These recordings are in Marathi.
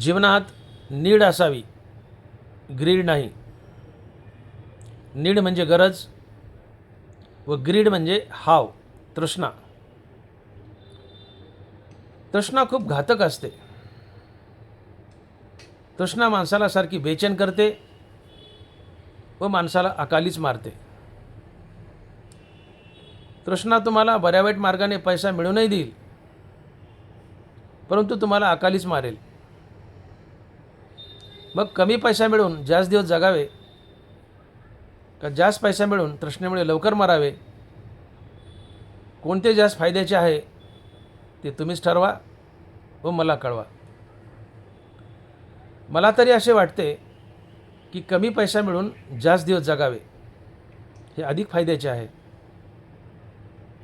जीवनात नीड असावी ग्रीड नाही. नीड म्हणजे गरज व ग्रीड म्हणजे हाव तृष्णा. तृष्णा खूप घातक असते. तृष्णा माणसाला सारखी बेचैन करते व माणसाला अकालीच मारते. तृष्णा तुम्हाला बऱ्या वाईट मार्गाने पैसा मिळूनही देईल परंतु तुम्हाला अकालीच मारेल. मग कमी पैसा मिळून जास्त दिवस जगावे का जास्त पैसा मिळून तृष्णेमुळे लवकर मरावे कोणते जास्त फायद्याचे आहे ते तुम्हीच ठरवा व मला कळवा. मला तरी असे वाटते की कमी पैसा मिळून जास्त दिवस जगावे हे अधिक फायद्याचे आहे.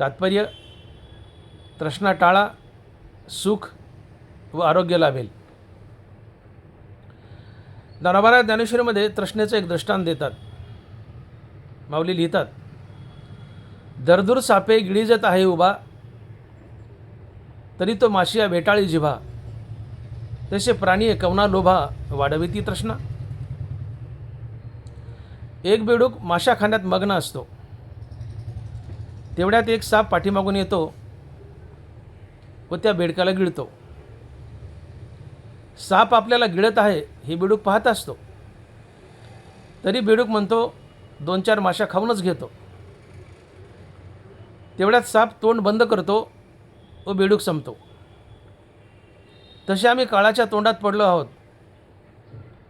तात्पर्य तृष्णा टाळा सुख व आरोग्य लाभेल. दानोबारा ज्ञानेश्वरीमध्ये तृष्णेचं एक दृष्टांत देतात. माऊली लिहितात दरदूर सापे गिळीजत आहे उभा तरी तो माशिया भेटाळी जिभा. तसे प्राणी कवना लोभा वाढवी ती तृष्णा. एक बेडूक माशा खाण्यात मग्न असतो. तेवढ्यात एक साप पाठीमागून येतो व त्या बेडकाला गिळतो. साप आपल्याला गिळत आहे ही बिडूक पाहत असतो. तरी बिडूक म्हणतो दोन चार माशा खाऊनच घेतो. तेवढ्यात साप तोंड बंद करतो व बिडूक संपतो. तसे आम्ही काळाच्या तोंडात पडलो आहोत.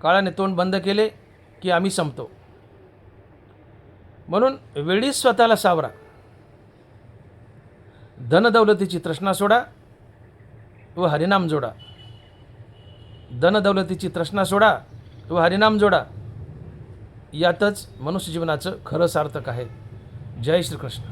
काळाने तोंड बंद केले की आम्ही संपतो. म्हणून वेळीच स्वतःला सावरा. धनदौलतीची तृष्णा सोडा व हरिनाम जोडा. धनदौलतीची तृष्णा सोडा व हरिनाम जोडा. यातच मनुष्य जीवनाचं खरं सार्थक आहे. जय श्रीकृष्ण.